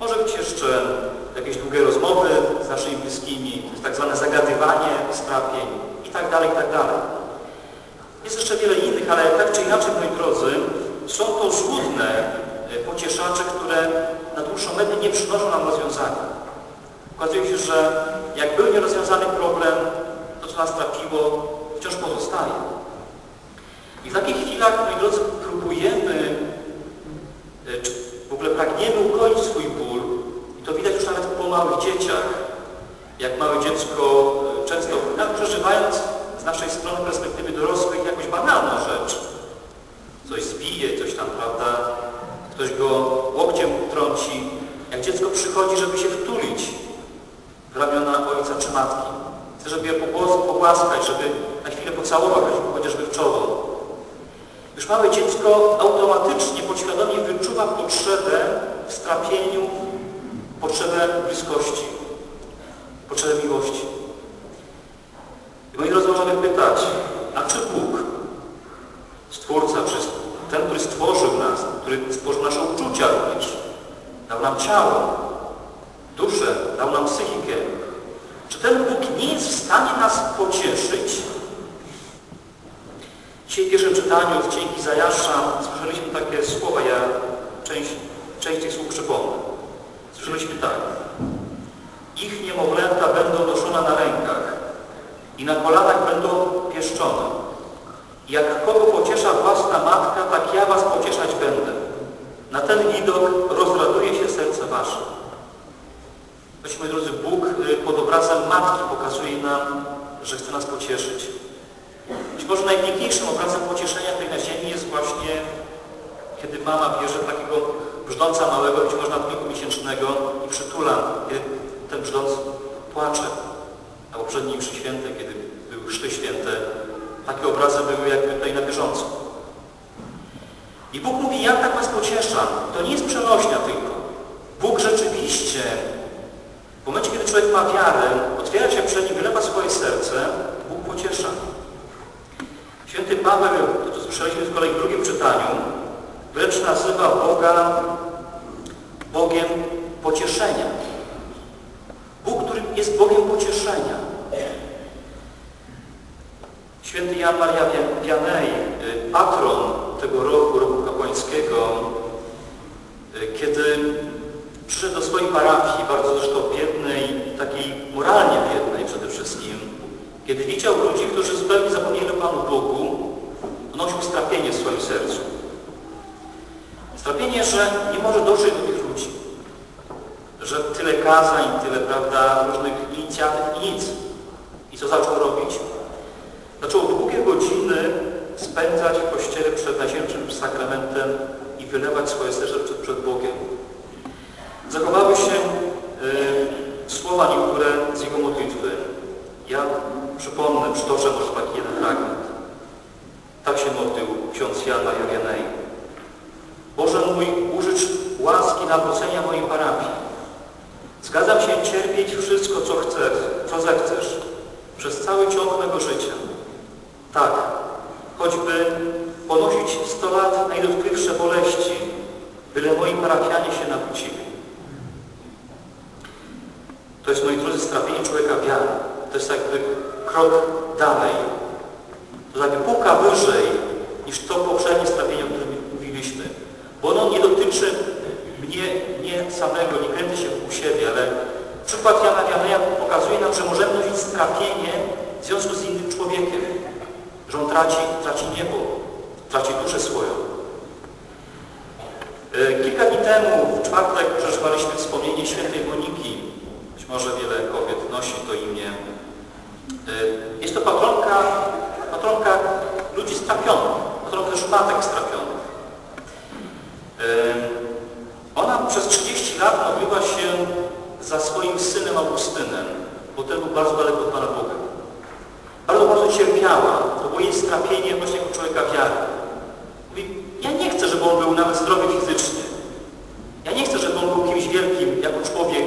Może być jeszcze jakieś długie rozmowy z naszymi bliskimi, tak zwane zagadywanie strapień i tak dalej, i tak dalej. Jest jeszcze wiele innych, ale tak czy inaczej, moi drodzy, są to złudne e, pocieszacze, które na dłuższą metę nie przynoszą nam rozwiązania. Okazuje się, że jak był nierozwiązany problem, to co nas trapiło, wciąż pozostaje. I w takich chwilach, moi drodzy, próbujemy, e, czy w ogóle pragniemy ukoić swój ból i to widać już nawet po małych dzieciach. Jak małe dziecko e, często, nawet przeżywając z naszej strony perspektywy dorosłych jakąś banalną rzecz, coś zbije, coś tam, prawda, ktoś go łokciem trąci, jak dziecko przychodzi, żeby się wtulić w ramiona ojca czy matki. Chce, żeby je pogłaskać, żeby na chwilę pocałować, chociażby w czoło. Już małe dziecko automatycznie, podświadomie wyczuwa potrzebę w strapieniu, potrzebę bliskości, potrzebę miłości. I moi drodzy, możemy pytać, a czy Bóg, Stwórca ten, który stworzył nas, który stworzył nasze uczucia również, dał nam ciało, duszę, dał nam psychikę, czy ten Bóg nie jest w stanie nas pocieszyć? Dzisiaj w pierwszym czytaniu w Księgi Zajasza słyszeliśmy takie słowa, ja część, część tych słów przypomnę. Słyszeliśmy tak. Ich niemowlęta będą noszone na rękach i na kolanach będą pieszczone. Jak kogo pociesza własna matka, tak ja was pocieszać będę. Na ten widok rozraduje się serce wasze. Choć, drodzy, Bóg y, pod obrazem matki pokazuje nam, że chce nas pocieszyć. Być może najpiękniejszym obrazem pocieszenia tutaj na ziemi jest właśnie, kiedy mama bierze takiego brzdąca małego, być może miesięcznego i przytula, kiedy ten brzdąc płacze. A poprzedniej mszy świętej, kiedy były chrzty święte, takie obrazy były jakby tutaj na bieżąco. I Bóg mówi, ja tak was pocieszam. To nie jest przenośnia tylko. Bóg rzeczywiście, w momencie, kiedy człowiek ma wiarę, otwiera się przed nim, wylewa swoje serce, Bóg pociesza. Święty Paweł, to słyszeliśmy z kolei w drugim czytaniu, wręcz nazywa Boga Bogiem pocieszenia. Bóg, który jest Bogiem pocieszenia. Święty Jan Maria Wianej, y, patron tego roku, roku kapłańskiego, kiedy przyszedł do swojej parafii, bardzo zresztą biednej, takiej moralnie biednej przede wszystkim, kiedy widział ludzi, którzy zupełnie zapomnieli o Panu Bogu, nosił strapienie w swoim sercu. Strapienie, że nie może dotrzeć do tych ludzi, że tyle kazań, tyle, prawda, różnych inicjatyw i nic. I co zaczął robić? Zaczął długie godziny spędzać w Kościele przed Najświętszym Sakramentem i wylewać swoje serce przed, przed Bogiem. Zachowały się y, słowa niektóre z jego modlitwy. Ja przypomnę, przytoczę może taki jeden fragment. Tak się modlił ksiądz Jan Majorianej. Boże mój, użycz łaski nawrócenia mojej parafii. Zgadzam się cierpieć wszystko, co chcesz, co zechcesz, przez cały ciąg mego życia. Tak, choćby ponosić sto lat najdotkliwsze boleści, byle moi parafianie się nawrócili. To jest, moi drodzy, strapienie człowieka wiary. To jest jakby krok dalej. To jakby półka wyżej niż to poprzednie strapienie, o którym mówiliśmy. Bo ono nie dotyczy mnie, mnie samego, nie kręcę się wokół siebie, ale przykład Jana Wianeja pokazuje nam, że możemy nosić strapienie w związku z innym człowiekiem. Że on traci, traci niebo, traci duszę swoją. E, kilka dni temu, w czwartek, przeżywaliśmy wspomnienie świętej Moniki. Być może wiele kobiet nosi to imię. E, jest to patronka, patronka ludzi strapionych, patronka żubatek strapionych. E, ona przez 30 lat modliła się za swoim synem Augustynem, bo ten był bardzo daleko od Pana Boga. Bardzo, bardzo cierpiała. To było jej strapienie właśnie jako człowieka wiary. Mówi, ja nie chcę, żeby on był nawet zdrowy fizycznie. Ja nie chcę, żeby on był kimś wielkim jako człowiek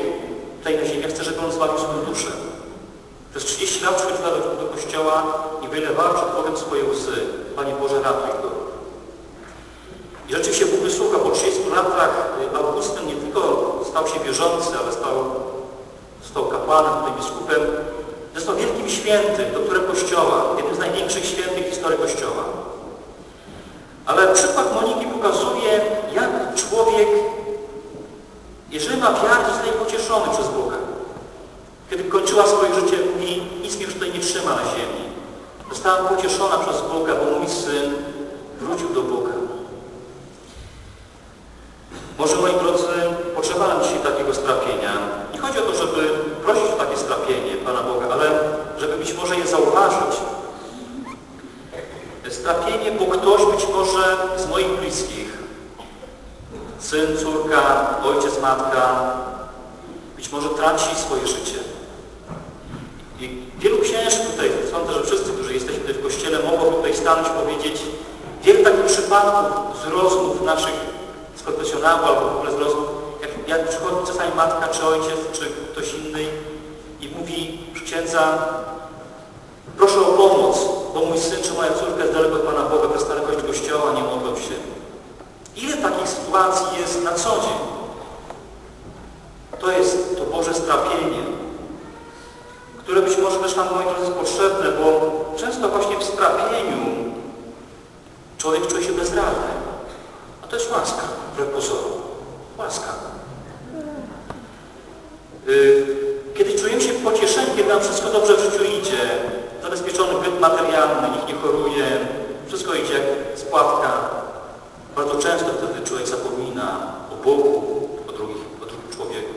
tutaj na ziemi. Ja chcę, żeby on zbawił swoją duszę. Przez 30 lat przychodziła do, do kościoła i wylewała przed Bogiem swoje łzy. Panie Boże, ratuj go. I rzeczywiście Bóg wysłucha po 30 latach Augustyn nie tylko stał się wierzący, ale stał, kapłanem, tutaj biskupem, został wielkim świętym, doktorem Kościoła, jednym z największych świętych historii Kościoła. Ale przykład Moniki pokazuje, jak człowiek, jeżeli ma wiarę, zostaje pocieszony przez Boga. Kiedy kończyła swoje życie, mówi, nic mnie już tutaj nie trzyma na ziemi. Zostałam pocieszona przez Boga, bo mój syn wrócił do Boga. Może, moi drodzy, potrzeba nam dzisiaj takiego strapienia. Nie chodzi o to, żeby prosić o takie strapienie Pana Boga, ale żeby być może je zauważyć. Strapienie, bo ktoś być może z moich bliskich, syn, córka, ojciec, matka, być może traci swoje życie. I wielu księży tutaj, sądzę, że wszyscy, którzy jesteśmy tutaj w Kościele, mogą tutaj stanąć powiedzieć wiele takich przypadków z rozmów naszych z konfesjonału albo w ogóle z rozmów, jak, jak przychodzi czasami matka, czy ojciec, czy ktoś inny i mówi księdza proszę o pomoc, bo mój syn czy moja córka jest daleko od Pana Boga, przestali chodzić do kościoła, nie modlą się. Ile takich sytuacji jest na co dzień? To jest to Boże strapienie, które być może też nam, moi drodzy, jest potrzebne, bo często właśnie w strapieniu człowiek czuje się bezradny. A to jest łaska, wbrew pozoru. Łaska. Yy, Kiedy czujemy się pocieszeni, kiedy nam wszystko dobrze w życiu idzie, zabezpieczony byt materialny, nikt nie choruje, wszystko idzie jak spłatka, bardzo często wtedy człowiek zapomina o Bogu, o, drugich, o drugim człowieku.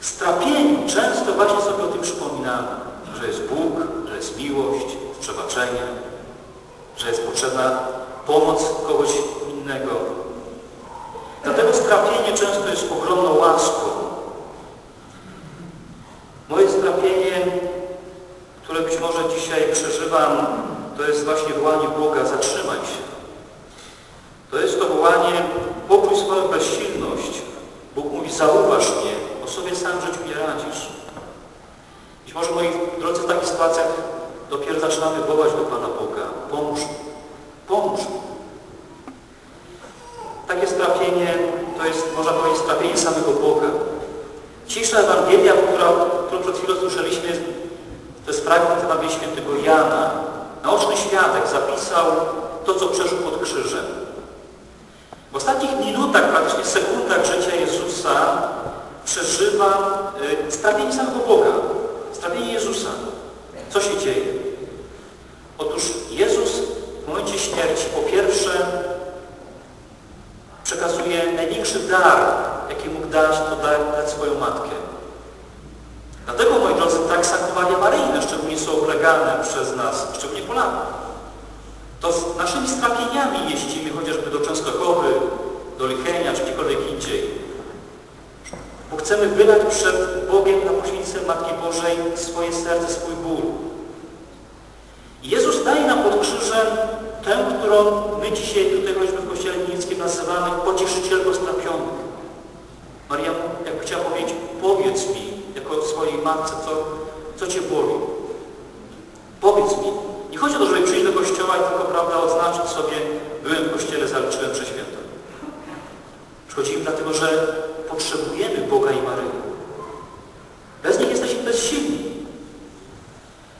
W strapieniu często właśnie sobie o tym przypominamy, że jest Bóg, że jest miłość, przebaczenie, że jest potrzebna pomoc kogoś innego. Dlatego strapienie często jest ogromną łaską. Moje strapienie, które być może dzisiaj przeżywam, to jest właśnie wołanie Boga, zatrzymaj się. To jest to wołanie, pokój swoją bezsilność. Bóg mówi, zauważ mnie, o sobie sam życiu nie radzisz. Być może, moi drodzy, w takich sytuacjach dopiero zaczynamy wołać do Pana Boga. Pomóż mi, pomóż mi. Takie strapienie to jest, można powiedzieć, strapienie samego Boga. Dzisiejsza Ewangelia, która, którą przed chwilą słyszeliśmy, to jest fragment Ewangelii Świętego Jana. Naoczny świadek zapisał to, co przeżył pod krzyżem. W ostatnich minutach, praktycznie sekundach życia Jezusa przeżywa y, strapienie samego Boga, strapienie Jezusa. Co się dzieje? Otóż Jezus w momencie śmierci po pierwsze przekazuje największy dar, jaki mógł dać, to dać, swoją matkę. Dlatego, drodzy, tak sanktuaria maryjne szczególnie są oblegane przez nas, szczególnie Polaków. To z naszymi strapieniami jeździmy chociażby do Częstochowy, do Lichenia, czy gdziekolwiek indziej. Bo chcemy wylać przed Bogiem na poświęcenie Matki Bożej swoje serce, swój ból. Jezus daje nam pod krzyżem tę, którą my dzisiaj tutaj choćby w Kościele Niemieckim nazywamy pocieszycielką strapionych. Maria, jakby chciała powiedzieć, powiedz mi, jako swojej matce, co, co Cię boli. Powiedz mi. Nie chodzi o to, żeby przyjść do Kościoła i tylko, prawda, odznaczyć sobie, byłem w Kościele, zaliczyłem przeświętą. Przychodzimy dlatego, że potrzebujemy Boga i Maryi.